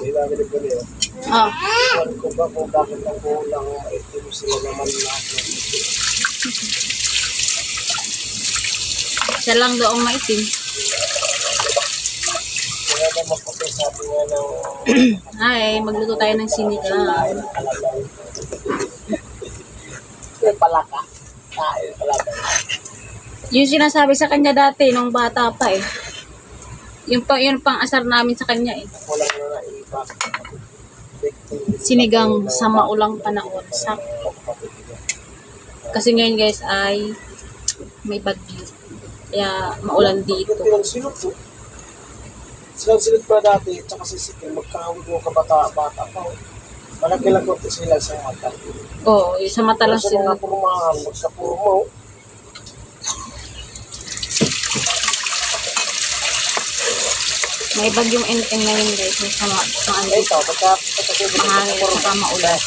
Ilalim ko niyo. Oh. Alam ko ba kung bakit ang kulang itim sila naman itim. Siya lang daw ang maitim. Kaya naman po kayo sabi nga ng Ay, magluto tayo ng sinigang. kalabaw. Yung palaka. Tayo. Yung sinasabi sa kanya dati, nung bata pa eh. Yung pang, yun pang asar namin sa kanya eh. Ako lang na naiba. Sinigang sa maulang panahon. Sa, kasi ngayon guys ay may bagyo. Kaya maulan dito. Ito yung silot po. Silang silot pa dati, tsaka si Sikil, magkahawag yung kabata-bata pa. Malaki lang ko sila sa mata. Oo, sa mata lang Kasi mga sila. pumamahal, magkapumo. May bagyong enteng ngayon guys. May sama, sa ano, Ay, ito, pagka, pagka, pagka, mahangin at saka maulan.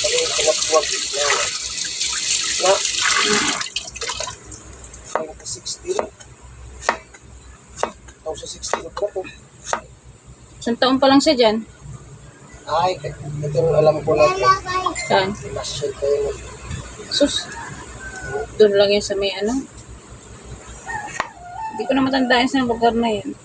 Pag yung pinagbuwag na, na, ay, 60 rin. Ito sa 60 rin po. Isang taon pa lang siya dyan. Ay, ito yung alam ko na ito. Saan? Masyal kayo. Sus. Doon lang yun sa may ano. Hindi ko na matandaan sa lugar na yun.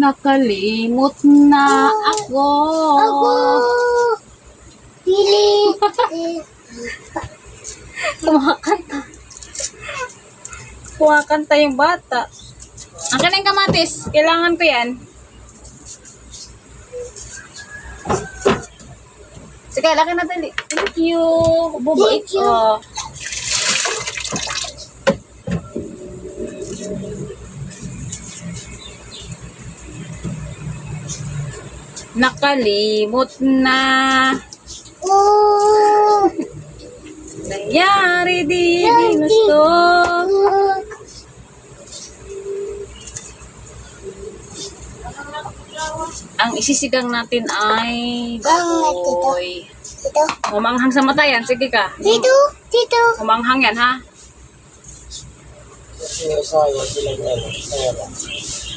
Nakalimot na ako. Ako! Pili! Kumakanta. Kumakanta yung bata. Akin yung kamatis. Kailangan ko yan. Sige, laki na dali. Thank you. Bubait ko. Nakalimot na. Oh! Nangyari di ginusto. Ang isisigang natin ay baboy. Dito. Umanghang sa mata yan. Sige ka. Dito. Dito. Umanghang yan ha. Saya sila na, saya na.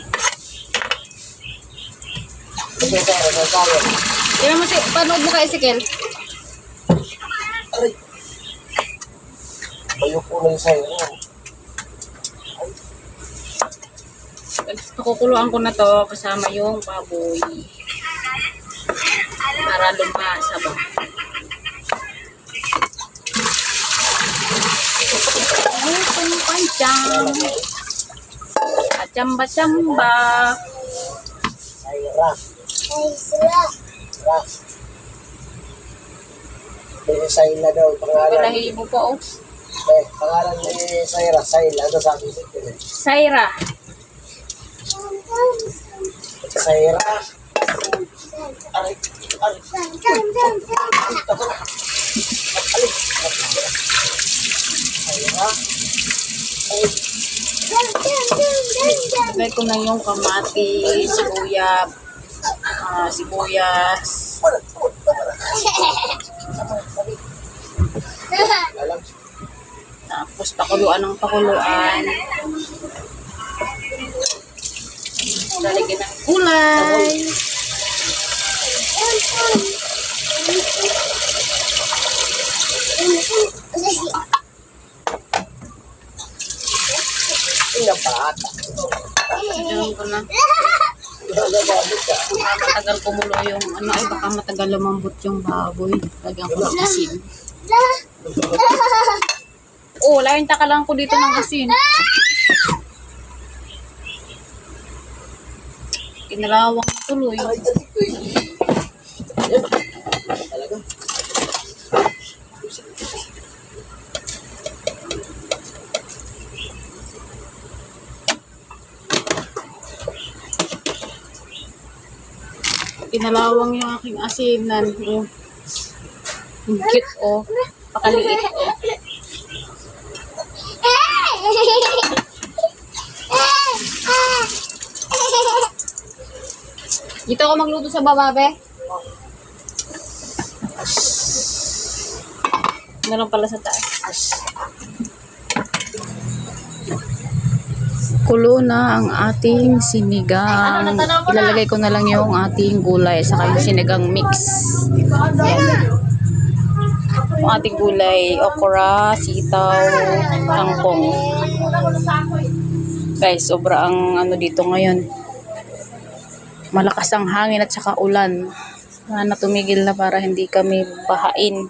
Tingnan mo si, panood mo kay Ezekiel. Aray! Bayo po na yung saya. Pakukuluan ko na to kasama yung baboy. Para lumasa ba. Ay, kung panjang. Achamba-chamba. Sayra. Sila. Sayla daw, pangalan. Balahibo po. Oh. Eh, pangalan ni Sayra, Sayla. Ano sabi ko? Saira. Sayra. Aray, aray. Dam, dam, dam, dam. Sayra. Ay, Dam, dam, dam, dam, dam. Lagay ko na yung kamatis, sibuyas, ah, sibuyas. Tapos pakuluan ng pakuluan. Lalagyan ng gulay. Pinapata. Diyan ko na. Matagal kumulo yung ano ay baka matagal lumambot yung baboy. Lagyan ko ng asin. Oh, layon taka lang ko dito ng asin. Kinalawang na tuloy. Aray, aray, uy. Yan. Talaga. Kinalawang yung aking asinan. Oh. Ang cute, oh. Pakaliit, oh. Dito ako magluto sa bababe. Meron pala sa taas. Kulo na ang ating sinigang. Ilalagay ko na lang yung ating gulay sa yung sinigang mix. Yung ating gulay, okra, sitaw, kangkong. Guys, sobra ang ano dito ngayon. Malakas ang hangin at saka ulan. Sana tumigil na para hindi kami bahain.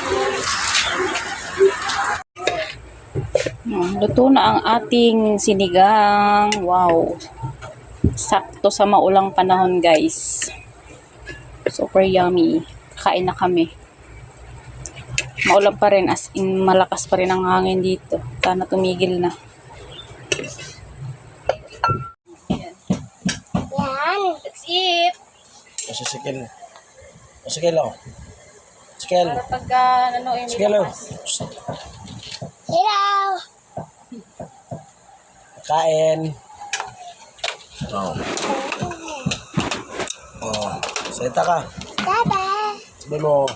Luto na ang ating sinigang. Wow. Sakto sa maulang panahon, guys. Super yummy. Kain na kami. Maulan pa rin as in malakas pa rin ang hangin dito. Sana tumigil na. Yan. That's it. Masisikil. Masikil oh. Sikil. Para pagka ano eh, Sikil oh. Kain. Oh. Oh. Salita ka. Bye-bye. Sabi mo,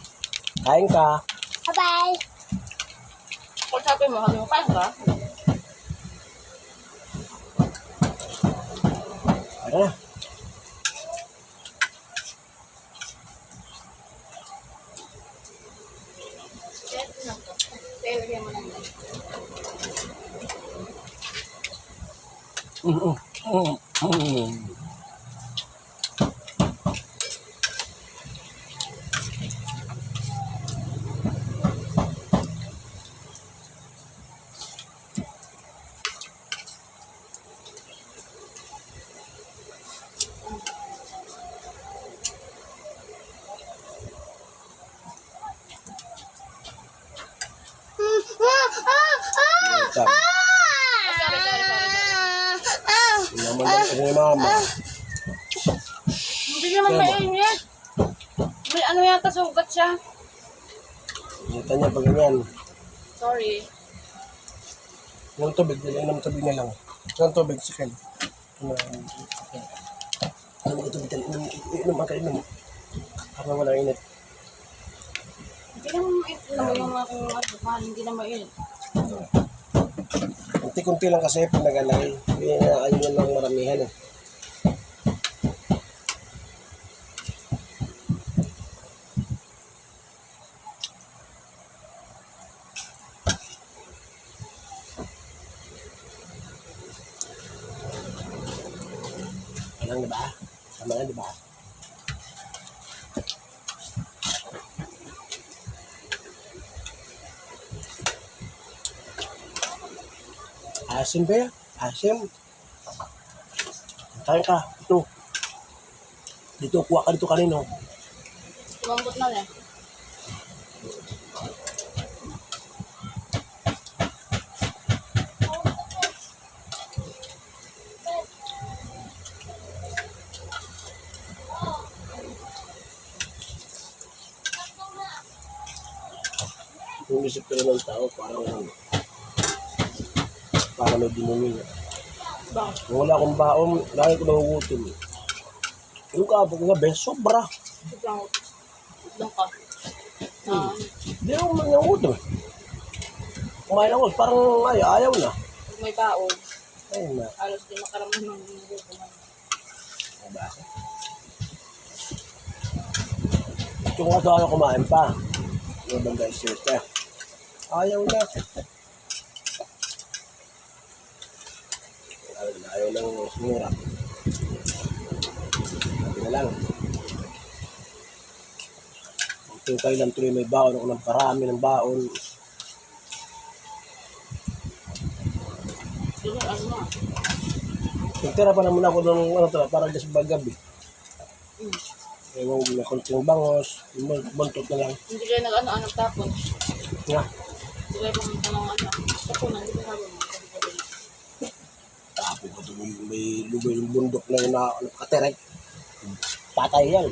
kain ka. Bye-bye. Kung sabi mo, mo, kain ka? Ano na? Mm, mm, mm, mm. Tama. Sorry, sorry, sorry. Naman lang sa ni mama. Hindi naman mainit. May ano yata sugat siya. Kita niya pag ganyan. Sorry. Yung tubig, inom tubig na lang. Yung tubig, sikil. Ano mo tubig, inom, inom ang kainom. Para walang init. Hindi naman mainit naman yung ano, mahal, hindi na mainit. Kunti-kunti lang kasi pinagalay. Kaya nga, ayun yan lang maramihan eh. Ba? Tama na di ba? Asim ba? Asim. Tayo ka. Ito. Dito, kuha ka dito kanino. Lumambot na eh. Yung isip ko ng tao, parang ano. Parang may dinumi. Bakit? Kung wala akong baon, lagi ko nahugutin. Yung kapag gabi, sobra. Sobrang lang ka. Ah, Hindi ako nangugutin. Kumain ako, parang ay, ayaw na. pag may baon, Ayun na. halos di makaramdam ng nagugutuman. Diba? Kung ato ako kumain pa. Yung banda isirte. Ayaw na. Ayaw na, ayaw ng sumura. Sabi na lang. Kung kailan tuloy may baon ako ng parami ng baon. Na, Nagtira pa naman ako ng ano to, para just bagabi. mm, Ewan ko na konting bangos, buntot na lang. hindi kayo nag-ano-ano tapon. Nga. Hindi sabi ko doon, may lubay yung bundok na ano, yun na nakatirek. Patay yan.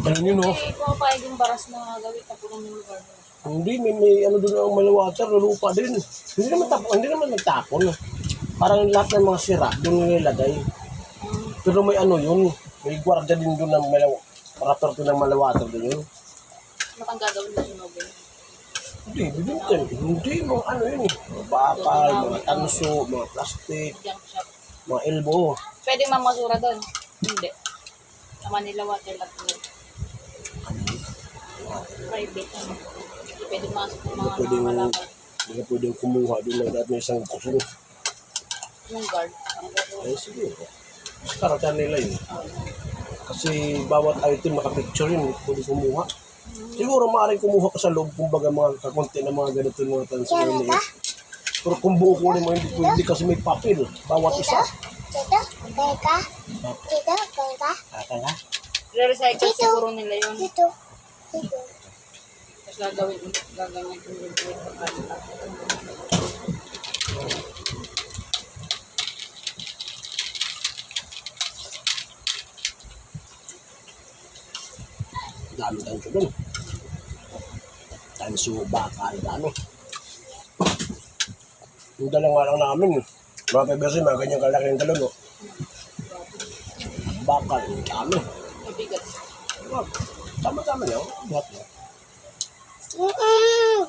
Ganun yun, oh. Ay, pumapayag yung baras na gawin tapunan yung lugar. Hindi, may, may ano doon ang malawater, lupa din. Hindi naman tapon, hindi naman nagtapon. Parang lahat ng mga sira, doon nilagay. Pero may ano yun, may gwarda din doon ng malawater, rapper doon ng malawater doon yun. Ano kang gagawin sunogin? Hindi, bibintin. Hindi, mga ano yun eh. Mga bakal, mga tanso, mga plastic, Junk shop. mga elbow. Pwede mamasura doon? Hindi. Sa Manila Water Road. Private. ano. Hindi pwede masok ng mga Pwedeng- nangangalakal. Hindi ka pwedeng kumuha doon ng may isang kusong. Yung guard. Ang gagawin. Ay, siguro. Karatan nila yun. Kasi bawat item nakapicture yun, hindi pwede kumuha. Siguro maaaring kumuha ka sa loob, kumbaga mga kakunti na mga ganito yung mga tanso na liit. Pero kung buo kunin mo, hindi pwede kasi may papel. Bawat isa. Dito, teka. Dito, teka. Kaka nga. Re-recycle siguro nila yun. Dito. Dito. Tapos gagawin, gagawin yung liquid sa kanila. Dami tanso doon. Tanso, bakal, dami. Yung dala nga lang namin. Mga kaibigan, mga ganyan kalaking dalago. Bakal, dami. Mabigat. Tama-tama niya. oh. Buhat niya. Mm-mm.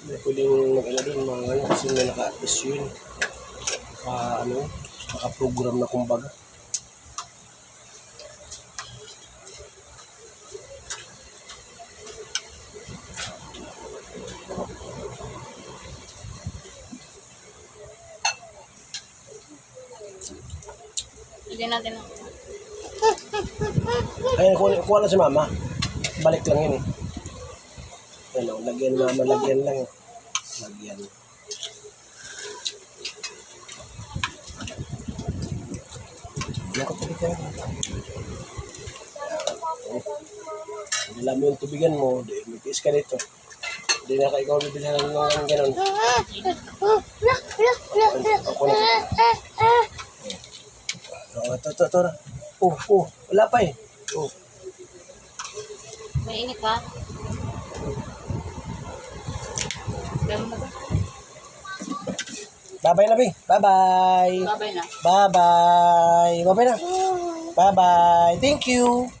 Hindi pwedeng mag-ano doon mga ganyan kasi may naka-issue yun. Ah, ano, naka-program na kumbaga. Hindi natin ang Ayun, kuha, kuha lang si mama. Balik lang yun eh. Ayun, oh, lagyan mama, lagyan lang. eh. Lagyan. Hindi lang yung tubigan mo, di, may tiis ka dito. Hindi na ka ikaw bibilhan ng ganun. Ako na. Oh, ito, ito, ito. Oh, oh, wala pa eh. Oh. May init ha? Ganun na ba? Bye-bye na, Bing. Bye-bye. Babay na. Bye-bye. Bye-bye na. Bye-bye. Thank you.